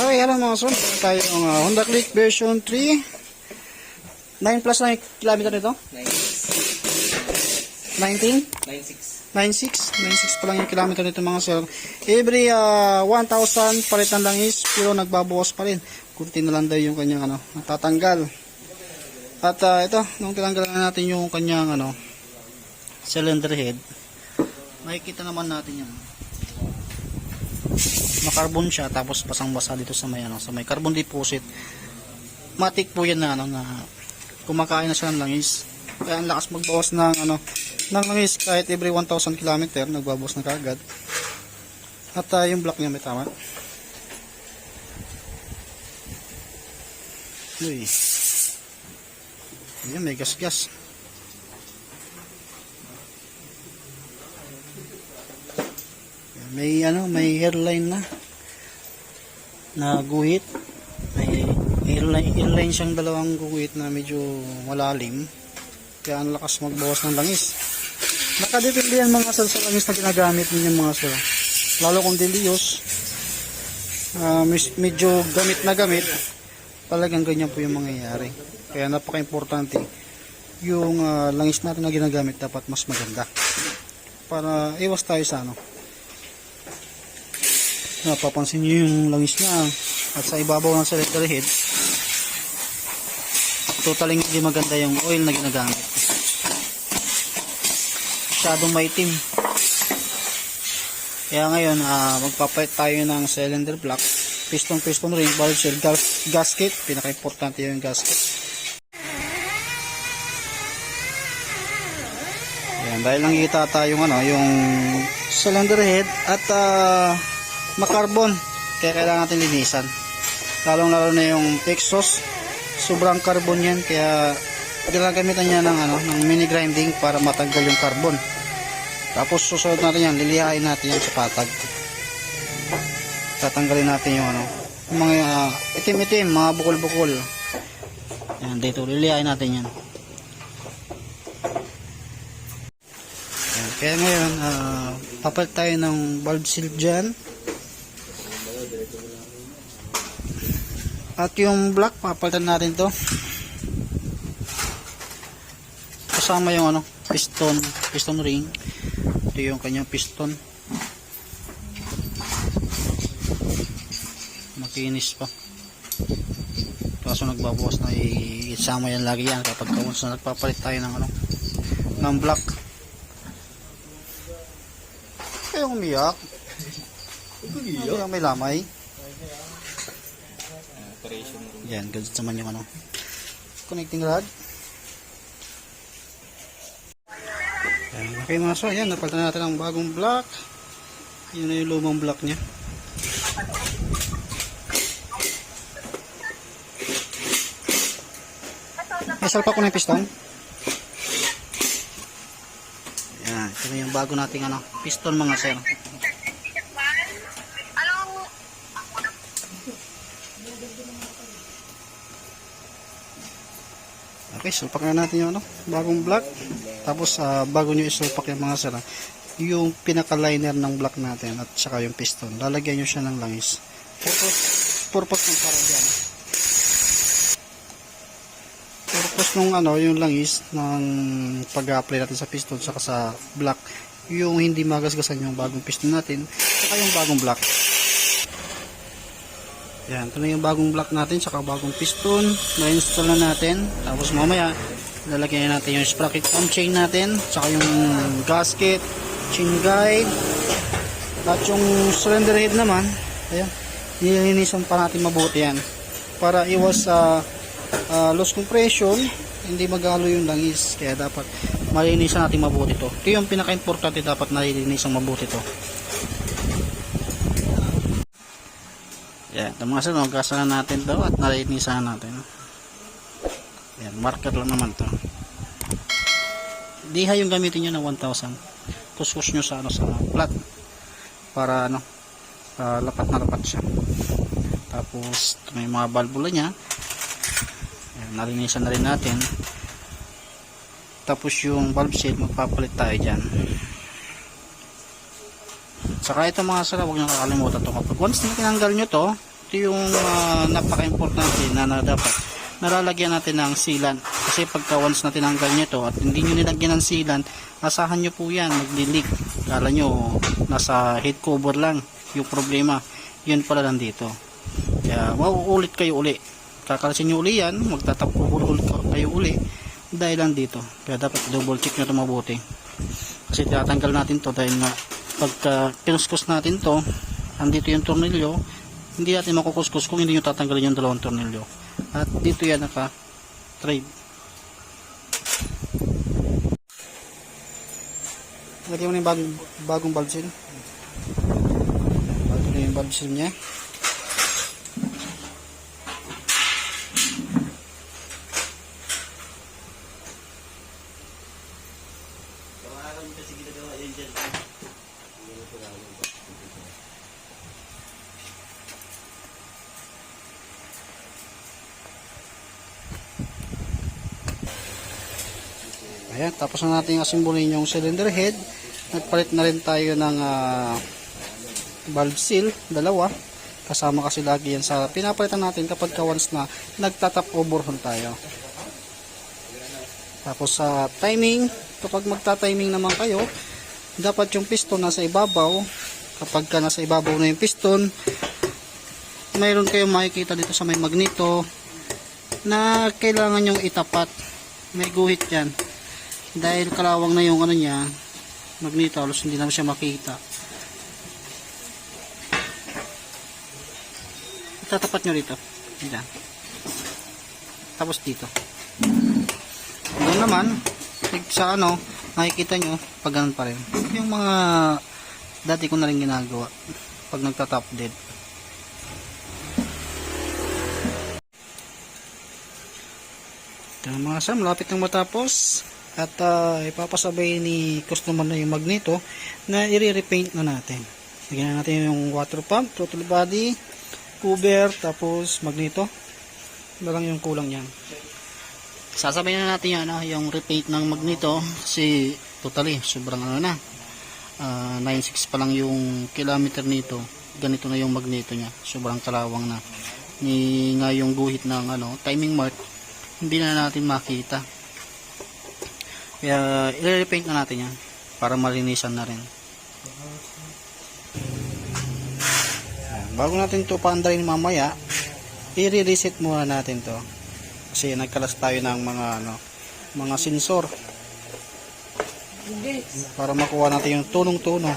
Okay, hello mga son. Tayong uh, Honda Click version 3. 9 plus na kilometer nito? 19? 96. 96. 96 pa lang yung kilometer nito mga sir. Every uh, 1,000 palitan lang is pero nagbabawas pa rin. Kunti na lang daw yung kanyang ano, natatanggal. At uh, ito, nung tinanggalan na natin yung kanyang ano, cylinder head, makikita naman natin yan. Makarbon siya tapos basang-basa dito sa may ano, sa may carbon deposit. Matik po yan na ano na kumakain na siya ng langis. Kaya ang lakas magbawas ng ano ng langis kahit every 1,000 km nagbabawas na kaagad. At uh, yung block niya may tama. Uy. Ayan, may gas-gas. May ano, may hairline na. Na guhit. May hairline, hairline siyang dalawang guhit na medyo malalim. Kaya ang lakas magbawas ng langis. Nakadepende yan mga sir sa langis na ginagamit ninyo mga sir. Lalo kung diliyos, ah, mis- medyo gamit na gamit, talagang ganyan po yung mangyayari. Kaya napaka-importante yung ah, langis natin na ginagamit dapat mas maganda. Para iwas tayo sa ano. Napapansin nyo yung langis niya at sa ibabaw ng cylinder head totally hindi maganda yung oil na ginagamit. Masyadong maitim. Kaya ngayon ah, magpapalit tayo ng cylinder block. Piston piston ring seal gas, gasket. Pinaka importante yung gasket. Ayan, dahil nakikita tayong ano, yung cylinder head at uh, makarbon. Kaya kailangan natin linisan. Lalong lalo na yung exhaust. Sobrang carbon yan. Kaya ginagamitan niya ng, ano, ng mini grinding para matanggal yung carbon. Tapos susunod natin yan. Lilihain natin yan sa patag. Tatanggalin natin yung ano, yung mga ah, itim-itim, mga bukol-bukol. Yan, dito. Lilihain natin yan. Ayan, Kaya ngayon, ah, papalit tayo ng valve seal dyan. At yung block, papalitan natin to. Kasama yung ano, piston, piston ring. Ito yung kanyang piston. Makinis pa. Kaso nagbabawas na isama yan lagi yan kapag once na nagpapalit tayo ng ano, ng block. Kaya umiyak. Umiyak? may lamay. Operation room. Yan, ganito naman yung ano. Connecting rod. Yan, okay mga so, yan, napalitan natin ang bagong block. Yun na yung lumang block niya. May salpa ko na yung piston. Yan, ito yung bago nating ano, piston mga sir. Okay, sulpak na natin yung ano, bagong block. Tapos ah, bago nyo isulpak yung mga sira, yung pinaka-liner ng block natin at saka yung piston, lalagyan nyo siya ng langis. Purpose, purpose ng para dyan. Purpose nung ano, yung langis ng pag-apply natin sa piston saka sa block, yung hindi magasgasan yung bagong piston natin, saka yung bagong block. Yan, ito na yung bagong block natin, saka bagong piston. Na-install na natin. Tapos mamaya, lalagyan natin yung sprocket pump chain natin, saka yung gasket, chain guide, at yung cylinder head naman, ayan, nilinisan pa natin mabuti yan. Para iwas sa ah, loss compression, hindi magalo yung langis. Kaya dapat malinisan natin mabuti to. Ito yung pinaka-importante dapat nalinisan mabuti to. Yan, ito mga sir, magkasa na natin to at nalinisan natin. Yan, marker lang naman to. Diha yung gamitin nyo ng 1,000. Kuskus nyo sa, ano, sa flat. Para ano, ah, lapat na lapat siya. Tapos, ito may mga valvula niya. Yan, nalinisan na rin natin. Tapos yung valve seal, magpapalit tayo dyan. Saka ito mga sir, huwag nyo kakalimutan to. Kapag once na tinanggal nyo to, ito yung ah, napaka-importante na, na dapat nalalagyan natin ng sealant. Kasi pagka once na tinanggal nyo ito at hindi nyo nilagyan ng sealant, asahan nyo po yan, magdilik. Kala nyo, nasa head cover lang yung problema. Yun pala lang dito. Kaya mauulit kayo uli. Kakalasin nyo uli yan, magtatap ulit kayo uli dahil lang dito. Kaya dapat double check nyo ito mabuti. Kasi tinatanggal natin to dahil nga pagka kinuskus natin to, andito yung tornilyo, hindi natin makukuskus kung hindi nyo tatanggalin yung dalawang tornilyo. At dito yan naka trade. Lagyan mo na yung bagong, bagong valve seal. Bago na yung seal niya. Ayan, tapos na natin asimbolin yung cylinder head. Nagpalit na rin tayo ng ah, valve seal, dalawa. Kasama kasi lagi yan sa pinapalitan natin kapag ka once na nagtatap overhaul tayo. Tapos sa timing, kapag magta-timing naman kayo, dapat yung piston nasa ibabaw. Kapag ka nasa ibabaw na yung piston, mayroon kayong makikita dito sa may magneto na kailangan yung itapat. May guhit yan dahil kalawang na yung ano niya magneto halos hindi naman siya makita. Tatapat nyo rito. Diyan. tapos dito. Doon naman sa ano nakikita nyo pag ganun pa rin. Yung mga dati ko na rin ginagawa pag nagtatap dead ito mga sam lapit nang matapos at ah, ipapasabay ni customer na yung magneto na i-repaint na natin. Lagyan na natin yung water pump throttle body cover tapos magneto. Na lang yung kulang yan sasabay na natin yung, ano, yung repaint ng magneto kasi totally sobrang ano na. Ah, 9.6 pa lang yung kilometer nito. Ganito na yung magneto niya. Sobrang kalawang na. Ni nga yung guhit ng ano timing mark hindi na natin makita kaya i-repaint na natin yan para malinisan na rin. Ayan, Bago natin to paandarin mamaya, i-reset muna natin to. Kasi nagkalas tayo ng mga ano, mga sensor. Para makuha natin yung tunong-tuno.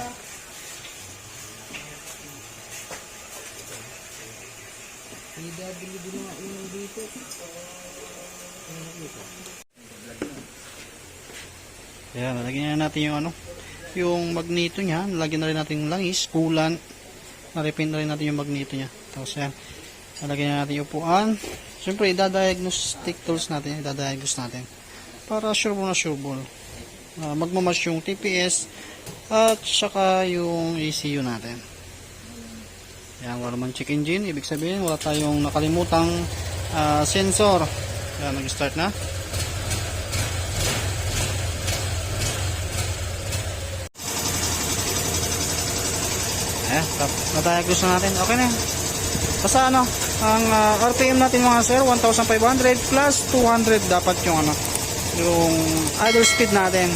Ayan, lalagyan na natin yung ano, yung magneto niya. Lalagyan na rin natin yung langis, coolant. Na-repaint na rin natin yung magneto niya. Tapos yan, lalagyan na natin yung upuan. Siyempre, idadiagnostic tools natin, idadiagnose natin. Para sure mo na sure ball. Uh, magmamatch yung TPS at saka yung ECU natin. Yan, wala man check engine. Ibig sabihin, wala tayong nakalimutang ah, sensor. Yan, nag-start na. Eh, na-diagnose na natin. Okay na. Basta ano, ang ah, RPM natin mga sir, 1,500 plus 200 dapat yung ano, yung idle speed natin.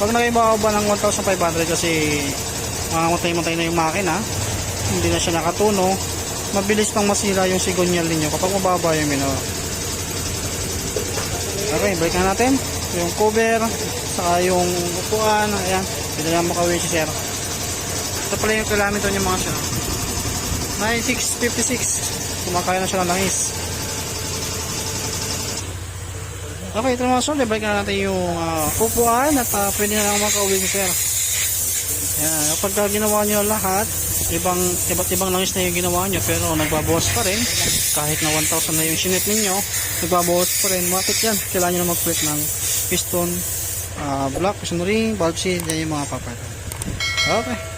Pag nakibaba ng 1,500 kasi mamatay-matay na yung makina, hindi na siya nakatuno, mabilis pang masira yung sigonyal ninyo kapag mababa yung mino. Okay, na natin. Yung cover, saka yung upuan, ayan, pwede na makawin si sir. Ito pala yung kilometer niya mga sir. 9656. Kumakaya na siya ng langis. Okay, ito mga sir. Balik na natin yung uh, upuan at uh, pwede na lang makauwi si sir. Yan, kapag ginawa nyo lahat, ibang, iba't ibang langis na yung ginawa nyo pero nagbabawas pa rin. Kahit na 1,000 na yung sinit ninyo, nagbabawas pa rin. Bakit yan? Kailangan nyo na mag-flip ng piston, uh, block, piston ring, valve seal, yan yung mga papel. Okay.